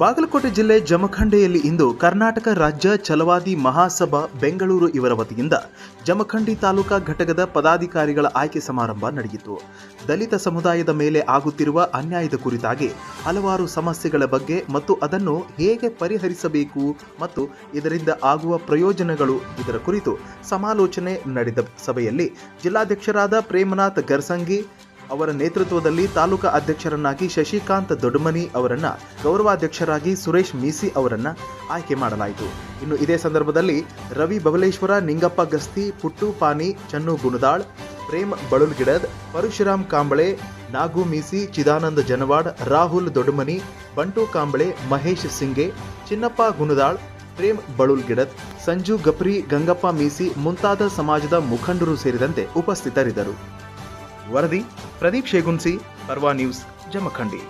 ಬಾಗಲಕೋಟೆ ಜಿಲ್ಲೆ ಜಮಖಂಡೆಯಲ್ಲಿ ಇಂದು ಕರ್ನಾಟಕ ರಾಜ್ಯ ಛಲವಾದಿ ಮಹಾಸಭಾ ಬೆಂಗಳೂರು ಇವರ ವತಿಯಿಂದ ಜಮಖಂಡಿ ತಾಲೂಕಾ ಘಟಕದ ಪದಾಧಿಕಾರಿಗಳ ಆಯ್ಕೆ ಸಮಾರಂಭ ನಡೆಯಿತು. ದಲಿತ ಸಮುದಾಯದ ಮೇಲೆ ಆಗುತ್ತಿರುವ ಅನ್ಯಾಯದ ಕುರಿತಾಗಿ ಹಲವಾರು ಸಮಸ್ಯೆಗಳ ಬಗ್ಗೆ ಮತ್ತು ಅದನ್ನು ಹೇಗೆ ಪರಿಹರಿಸಬೇಕು ಮತ್ತು ಇದರಿಂದ ಆಗುವ ಪ್ರಯೋಜನಗಳು ಇದರ ಕುರಿತು ಸಮಾಲೋಚನೆ ನಡೆದ ಸಭೆಯಲ್ಲಿ ಜಿಲ್ಲಾಧ್ಯಕ್ಷರಾದ ಪ್ರೇಮನಾಥ್ ಗರ್ಸಂಗಿ ಅವರ ನೇತೃತ್ವದಲ್ಲಿ ತಾಲೂಕಾ ಅಧ್ಯಕ್ಷರನ್ನಾಗಿ ಶಶಿಕಾಂತ್ ದೊಡ್ಡಮನಿ ಅವರನ್ನ, ಗೌರವಾಧ್ಯಕ್ಷರಾಗಿ ಸುರೇಶ್ ಮೀಸಿ ಅವರನ್ನ ಆಯ್ಕೆ ಮಾಡಲಾಯಿತು. ಇನ್ನು ಇದೇ ಸಂದರ್ಭದಲ್ಲಿ ರವಿ ಬಬಲೇಶ್ವರ, ನಿಂಗಪ್ಪ ಗಸ್ತಿ, ಪುಟ್ಟು ಪಾನಿ, ಚನ್ನು ಗುಣದಾಳ್, ಪ್ರೇಮ್ ಬಳುಲ್ಗಿಡದ್, ಪರಶುರಾಮ್ ಕಾಂಬಳೆ, ನಾಗು ಮೀಸಿ, ಚಿದಾನಂದ ಜನವಾಡ್, ರಾಹುಲ್ ದೊಡ್ಡಮನಿ ಬಂಟು ಕಾಂಬಳೆ, ಮಹೇಶ್ ಸಿಂಗೆ, ಚಿನ್ನಪ್ಪ ಗುಣದಾಳ್, ಪ್ರೇಮ್ ಬಳುಲ್ಗಿಡದ್, ಸಂಜು ಗಪ್ರಿ, ಗಂಗಪ್ಪ ಮೀಸಿ ಮುಂತಾದ ಸಮಾಜದ ಮುಖಂಡರು ಸೇರಿದಂತೆ ಉಪಸ್ಥಿತರಿದ್ದರು. ವರದಿ ಪ್ರದೀಪ್ ಶೇಗುನ್ಸಿ ಪರ್ವಾ ನ್ಯೂಸ್ ಜಮಖಂಡಿ.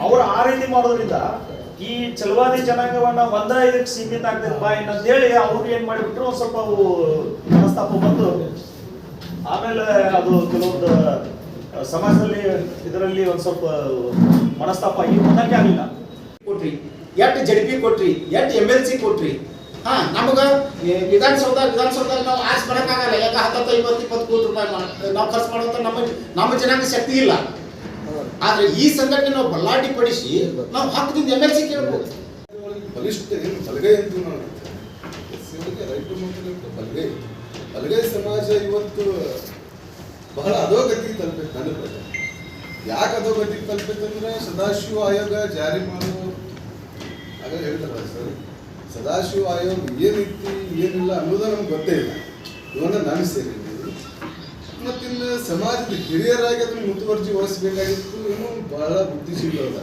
ಅವರು ಆ ರೀತಿ ಮಾಡೋದ್ರಿಂದ ಈ ಚಲವಾದಿ ಜನಾಂಗವನ್ನ ಒಂದ ಇದಕ್ಕೆ ಸೀಮಿತ ಅಂತ ಹೇಳಿ ಅವ್ರು ಏನ್ ಮಾಡಿಬಿಟ್ರು ಒಂದ್ ಸ್ವಲ್ಪ ಅವು ಮನಸ್ತಾಪ ಬಂದು ಆಮೇಲೆ ಅದು ಕೆಲವೊಂದು ಸಮಾಜದಲ್ಲಿ ಇದರಲ್ಲಿ ಒಂದ್ ಸ್ವಲ್ಪ ಮನಸ್ತಾಪ ಆಗಿ ಮುಂದಕ್ಕೆ ಆಗಿಲ್ಲ ಕೊಟ್ರಿ ಎಟ್ ಜಡಿಪಿ ಕೊಟ್ರಿ ಎಟ್ ಎಂ ಎಲ್ ಸಿ ಕೊಟ್ರಿ ಹಾ, ನಮಗ ವಿಧಾನಸೌಧ ವಿಧಾನಸೌಧ, ವಿಧಾನಸೌಧದಲ್ಲಿ ನಾವು ಆಸ್ ಬರಕ್ ಯಾಕೆ ಹತ್ತತ್ತು, ಐವತ್ತು, ಇಪ್ಪತ್ತು ಕೋಟಿ ರೂಪಾಯಿ ನಾವು ಖರ್ಚು ಮಾಡುವಂತ ನಮ್ಮ ನಮ್ಮ ಜನಕ್ಕೆ ಶಕ್ತಿ ಇಲ್ಲ. ಆದ್ರೆ ಈ ಸಂಘಟನೆ ನಾವು ಬಲ್ಲಾಟಿ ಪಡಿಸಿ ನಾವು ಹಕ್ಕದಿಂದ ಎಂ ಎಲ್ ಸಿ ಕೇಳ್ಬೋದು. ಬಲಿಷ್ಠ ಏನು ಬಲಗೈ ಅಂತ ನಾವು ಎಸ್ಸಿಯವರಿಗೆ ರೈಟ್ ಮತ್ತು ಬಲಗೈ. ಬಲಗೈ ಸಮಾಜ ಇವತ್ತು ಬಹಳ ಅಧೋಗತಿ ತಲುಪಿತ್ತು ನನ್ನ ಪ್ರಕಾರ. ಯಾಕೆ ಅಧೋಗತಿ ತಲುಪಬೇಕಂದ್ರೆ ಸದಾಶಿವ ಆಯೋಗ ಜಾರಿ ಮಾಡುವ ಸದಾಶಿವ ಆಯೋಗ ಏನಿತ್ತು ಏನಿಲ್ಲ ಅನ್ನೋದು ನಮ್ಗೆ ಗೊತ್ತೇ ಇಲ್ಲ. ಇವನ್ನ ನಾನು ಸೇರಿದ್ದೆ ಮತ್ತಿನ್ನು ಸಮಾಜದ ಹಿರಿಯರಾಗಿ ಅದನ್ನು ಮುತುವರ್ಜಿ ವಹಿಸಬೇಕಾಗಿತ್ತು. ಇನ್ನೂ ಬಹಳ ಬುದ್ಧಿಶೀಲವಾದ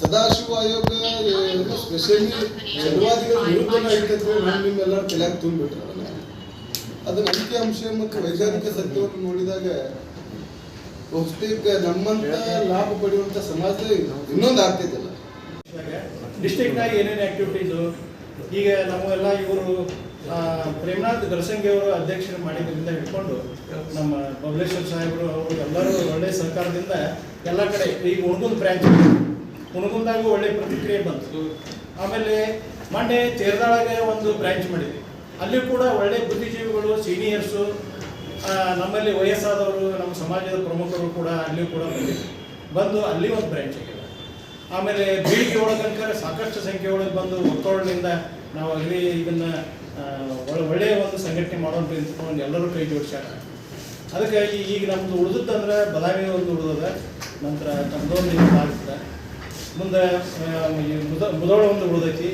ಸದಾಶಿವ ಆಯೋಗ ಸ್ಪೆಷಲಿ ಚಲವಾದಿಗಳ ವಿರುದ್ಧ ಆಗಿತ್ತು ನಾನು ನಿಮ್ಮೆಲ್ಲರ ತಲೆಯಾಗ ತುಂಬಿಟ್ರಲ್ಲ. ಅದರ ಮತ್ತು ವೈಜ್ಞಾನಿಕ ಸತ್ಯವನ್ನು ನೋಡಿದಾಗ ಬಹುತೇಕ ನಮ್ಮಂತ ಲಾಭ ಪಡೆಯುವಂತ ಸಮಾಜ ಇನ್ನೊಂದು ಆಗ್ತಿದ್ದಲ್ಲ ಡಿಸ್ಟ್ರಿಕ್ಟ್ನಾಗ ಏನೇನು ಆ್ಯಕ್ಟಿವಿಟೀಸು ಈಗ ನಮಗೆಲ್ಲ ಇವರು ಪ್ರೇಮನಾಥ್ ಗರ್ಸಂಗಿ ಅವರು ಅಧ್ಯಕ್ಷರು ಮಾಡಿದ್ರಿಂದ ಹಿಡ್ಕೊಂಡು ನಮ್ಮ ಬಬಲೇಶ್ವರ್ ಸಾಹೇಬರು ಅವರು ಎಲ್ಲರೂ ಒಳ್ಳೆ ಸರ್ಕಾರದಿಂದ ಎಲ್ಲ ಕಡೆ ಈಗ ಹುಣಗುಂದ್ ಬ್ರ್ಯಾಂಚ್ ಹುಣಗುಂದಾಗೂ ಒಳ್ಳೆ ಪ್ರತಿಕ್ರಿಯೆ ಬಂತು. ಆಮೇಲೆ ಮೊನ್ನೆ ತೇರದಾಳಗೆ ಒಂದು ಬ್ರ್ಯಾಂಚ್ ಮಾಡಿದ್ವಿ. ಅಲ್ಲಿ ಕೂಡ ಒಳ್ಳೆ ಬುದ್ಧಿಜೀವಿಗಳು ಸೀನಿಯರ್ಸು ನಮ್ಮಲ್ಲಿ ವಯಸ್ಸಾದವರು, ನಮ್ಮ ಸಮಾಜದ ಪ್ರಮುಖರು ಕೂಡ ಅಲ್ಲಿಯೂ ಕೂಡ ಬಂದು ಅಲ್ಲಿ ಒಂದು ಬ್ರ್ಯಾಂಚ್ ಆಗಿದೆ ಆಮೇಲೆ ಬೇಡಿಕೆ ಒಳಗಂಕ ಸಾಕಷ್ಟು ಸಂಖ್ಯೆ ಒಳಗೆ ಬಂದು ಒತ್ತೋಳಿನಿಂದ ನಾವು ಅಲ್ಲಿ ಇದನ್ನ ಒಳ್ಳೆಯ ಒಂದು ಸಂಘಟನೆ ಮಾಡೋಣ ನಿಂತ್ಕೊಂಡು ಎಲ್ಲರೂ ಕೈ ಜೋಡಿಸ್ಯಾರ ಅದಕ್ಕೆ ಈಗ ನಮ್ದು ಉಳಿದದಂದ್ರೆ ಬದಾಮಿ ಒಂದು ಉಳಿದದ, ನಂತರ ತಮ್ಮದೊಂದು ಆಗ್ತದೆ ಮುಂದೆ ಮುದ, ಮುದೋಳ ಒಂದು ಉಳಿದೈತಿ.